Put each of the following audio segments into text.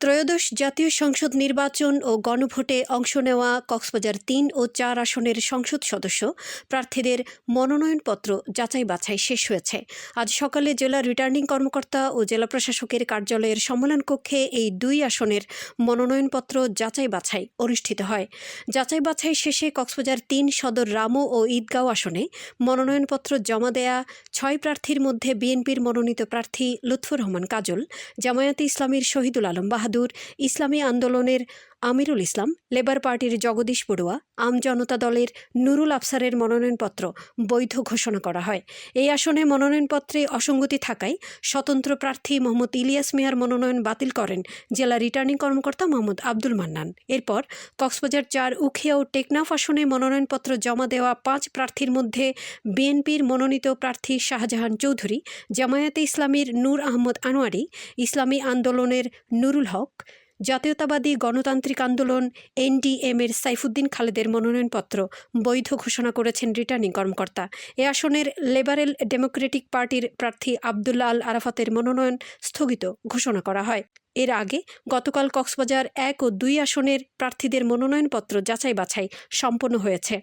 ত্রয়োদশ জাতীয় সংসদ নির্বাচন ও গণভোটে অংশ নেওয়া কক্সবাজার তিন ও চার আসনের সংসদ সদস্য প্রার্থীদের মনোনয়নপত্র যাচাই বাছাই শেষ হয়েছে। আজ সকালে জেলা রিটার্নিং কর্মকর্তা ও জেলা প্রশাসকের কার্যালয়ের সম্মেলন কক্ষে এই দুই আসনের মনোনয়নপত্র যাচাই বাছাই অনুষ্ঠিত হয়। যাচাই বাছাই শেষে কক্সবাজার তিন সদর রামো ও ঈদগাঁও আসনে মনোনয়নপত্র জমা দেয়া ছয় প্রার্থীর মধ্যে বিএনপির মনোনীত প্রার্থী লুৎফুর রহমান কাজল, জামায়াতে ইসলামীর শহীদুল আলম বাহাদুর ইসলামী আন্দোলনের আমিরুল ইসলাম, লেবার পার্টির জগদীশ বড়ুয়া, আম জনতা দলের নুরুল আফসারের মনোনয়নপত্র বৈধ ঘোষণা করা হয়। এই আসনে মনোনয়নপত্রে অসঙ্গতি থাকায় স্বতন্ত্র প্রার্থী মোহাম্মদ ইলিয়াস মিয়ার মনোনয়ন বাতিল করেন জেলা রিটার্নিং কর্মকর্তা মোহাম্মদ আব্দুল মান্নান। এরপর কক্সবাজার চার উখিয়া ও টেকনাফ আসনে মনোনয়নপত্র জমা দেওয়া পাঁচ প্রার্থীর মধ্যে বিএনপির মনোনীত প্রার্থী শাহজাহান চৌধুরী, জামায়াতে ইসলামীর নূর আহমদ আনোয়ারি, ইসলামী আন্দোলনের নুরুল হক। জাতীয়তাবাদী গণতান্ত্রিক আন্দোলন এনডিএম এর সাইফুদ্দিন খালেদের মনোনয়নপত্র বৈধ ঘোষণা করেছেন রিটার্নিং কর্মকর্তা। এ আসনের লেবারেল ডেমোক্রেটিক পার্টির প্রার্থী আবদুল্লা আল আরাফাতের মনোনয়ন স্থগিত ঘোষণা করা হয়। এর আগে গতকাল কক্সবাজার এক ও দুই আসনের প্রার্থীদের মনোনয়নপত্র যাচাই বাছাই সম্পন্ন হয়েছে।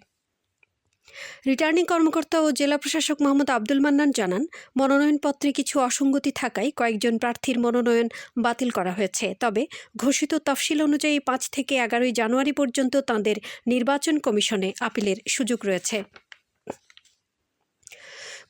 রিটার্নিং কর্মকর্তা ও জেলা প্রশাসক মোহাম্মদ আব্দুল মান্নান জানান, মনোনয়নপত্রে কিছু অসঙ্গতি থাকায় কয়েকজন প্রার্থীর মনোনয়ন বাতিল করা হয়েছে। তবে ঘোষিত তফসিল অনুযায়ী পাঁচ থেকে এগারোই জানুয়ারি পর্যন্ত তাঁদের নির্বাচন কমিশনে আপিলের সুযোগ রয়েছে।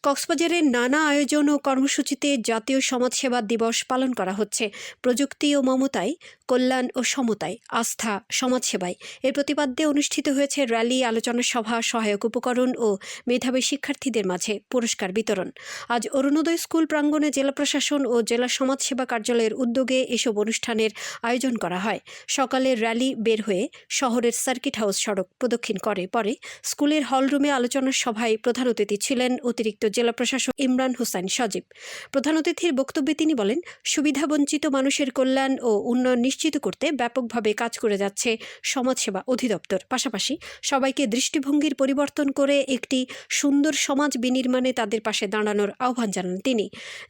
কক্সবাজারের নানা আয়োজন ও কর্মসূচিতে জাতীয় সমাজসেবা দিবস পালন করা হচ্ছে। প্রযুক্তি ও মমতায়, কল্যাণ ও সমতায়, আস্থা, সমাজসেবায়। এর প্রতিপাদ্যে অনুষ্ঠিত হয়েছে র্যালি, আলোচনা সভা, সহায়ক উপকরণ ও মেধাবী শিক্ষার্থীদের মাঝে পুরস্কার বিতরণ। আজ অরুণোদয় স্কুল প্রাঙ্গণে জেলা প্রশাসন ও জেলা সমাজসেবা কার্যালয়ের উদ্যোগে এসব অনুষ্ঠানের আয়োজন করা হয়। সকালে র্যালি বের হয়ে শহরের সার্কিট হাউস সড়ক প্রদক্ষিণ করে। পরে স্কুলের হলরুমে আলোচনা সভায় প্রধান অতিথি ছিলেন অতিরিক্ত জেলা প্রশাসক ইমরান হোসেন সজীব। প্রধান অতিথির বক্তব্যে তিনি বলেন সুবিধাবঞ্চিত মানুষের কল্যাণ ও উন্নয়ন নিশ্চিত করতে ব্যাপকভাবে কাজ করে যাচ্ছে সমাজসেবা অধিদপ্তর। পাশাপাশি সবাইকে দৃষ্টিভঙ্গির পরিবর্তন করে একটি সুন্দর সমাজ বিনির্মাণে তাদের পাশে দাঁড়ানোর আহ্বান জানান তিনি।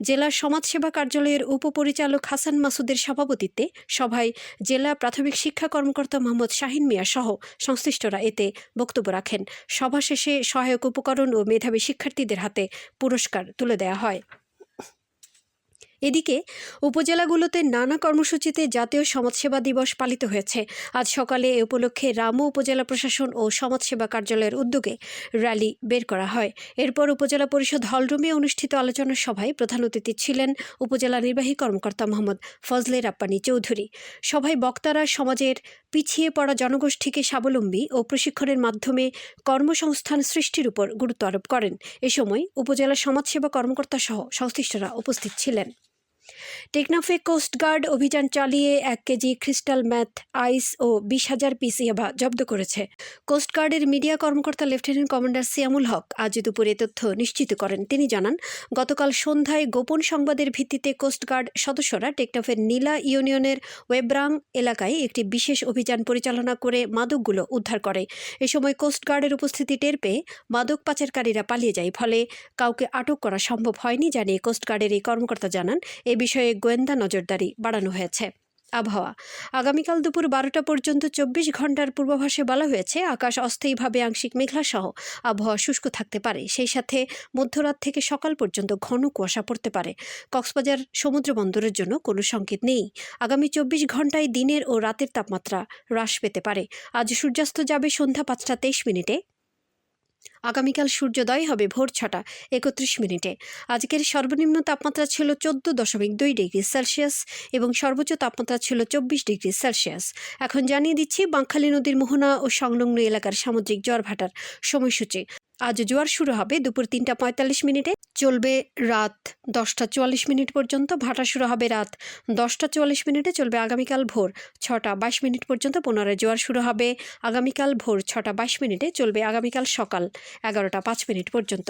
জেলা সমাজসেবা কার্যালয়ের উপপরিচালক হাসান মাসুদের সভাপতিত্বে সভায় জেলা প্রাথমিক শিক্ষা কর্মকর্তা মোহাম্মদ শাহিন মিয়া সহ সংশ্লিষ্টরা এতে বক্তব্য রাখেন। সভা শেষে সহায়ক উপকরণ ও মেধাবী শিক্ষার্থীদের হাতে পুরস্কার তুলে দেওয়া হয়। এদিকে, উপজেলাগুলোতে নানা কর্মসূচিতে জাতীয় সমাজসেবা দিবস পালিত হয়েছে। আজ সকালে এ উপলক্ষে রামু উপজেলা প্রশাসন ও সমাজসেবা কার্যালয়ের উদ্যোগে র্যালি বের করা হয়। এরপর উপজেলা পরিষদ হলরুমে অনুষ্ঠিত আলোচনা সভায় প্রধান অতিথি ছিলেন উপজেলা নির্বাহী কর্মকর্তা মোহাম্মদ ফজলে রাপ্পানি চৌধুরী। সভায় বক্তারা সমাজের পিছিয়ে পড়া জনগোষ্ঠীকে স্বাবলম্বী ও প্রশিক্ষণের মাধ্যমে কর্মসংস্থান সৃষ্টির উপর গুরুত্ব আরোপ করেন। এ সময় উপজেলা সমাজসেবা কর্মকর্তা সহ সংশ্লিষ্টরা উপস্থিত ছিলেন। টেকনাফে কোস্টগার্ড অভিযান চালিয়ে এক কেজি ক্রিস্টাল ম্যাথ, আইস ও বিশ হাজার পিস ইয়াবা জব্দ করেছে। কোস্টগার্ডের মিডিয়া কর্মকর্তা লেফটেন্যান্ট কমান্ডার সিয়ামুল হক আজ দুপুরে তথ্য নিশ্চিত করেন। তিনি জানান, গতকাল সন্ধ্যায় গোপন সংবাদের ভিত্তিতে কোস্টগার্ড সদস্যরা টেকনাফের নীলা ইউনিয়নের ওয়েব্রাং এলাকায় একটি বিশেষ অভিযান পরিচালনা করে মাদকগুলো উদ্ধার করে। এ সময় কোস্টগার্ডের উপস্থিতি টের পেয়ে মাদক পাচারকারীরা পালিয়ে যায়। ফলে কাউকে আটক করা সম্ভব হয়নি জানিয়ে কোস্টগার্ডের এই কর্মকর্তা জানান এ বিষয়ে গোয়েন্দা নজরদারি বাড়ানো হয়েছে। আবহাওয়া। আগামীকাল দুপুর বারোটা পর্যন্ত চব্বিশ ঘণ্টার পূর্বাভাসে বলা হয়েছে, আকাশ অস্থায়ীভাবে আংশিক মেঘলা সহ আবহাওয়া শুষ্ক থাকতে পারে। সেই সাথে মধ্যরাত থেকে সকাল পর্যন্ত ঘন কুয়াশা পড়তে পারে। কক্সবাজার সমুদ্র বন্দরের জন্য কোনো সংকেত নেই। আগামী চব্বিশ ঘন্টায় দিনের ও রাতের তাপমাত্রা হ্রাস পেতে পারে। আজ সূর্যাস্ত যাবে সন্ধ্যা পাঁচটা তেইশ মিনিটে। আগামীকাল সূর্যোদয় হবে ভোর ছটা, একত্রিশ মিনিটে। আজকের সর্বনিম্ন তাপমাত্রা ছিল চোদ্দ দশমিক দুই ডিগ্রি সেলসিয়াস এবং সর্বোচ্চ তাপমাত্রা ছিল চব্বিশ ডিগ্রি সেলসিয়াস। এখন জানিয়ে দিচ্ছি, বাঁকখালী নদীর মোহনা ও সংলগ্ন এলাকার সামুদ্রিক জ্বরভাটার সময়সূচি। আজ জোয়ার শুরু হবে দুপুর তিনটা পঁয়তাল্লিশ মিনিটে। চলবে রাত দশটা চুয়াল্লিশ মিনিট পর্যন্ত, ভাটা শুরু হবে রাত দশটা চুয়াল্লিশ মিনিটে চলবে আগামীকাল ভোর ছটা বাইশ মিনিট পর্যন্ত পুনরায় জোয়ার শুরু হবে। আগামীকাল ভোর ছটা বাইশ মিনিটে চলবে আগামীকাল সকাল এগারোটা পাঁচ মিনিট পর্যন্ত।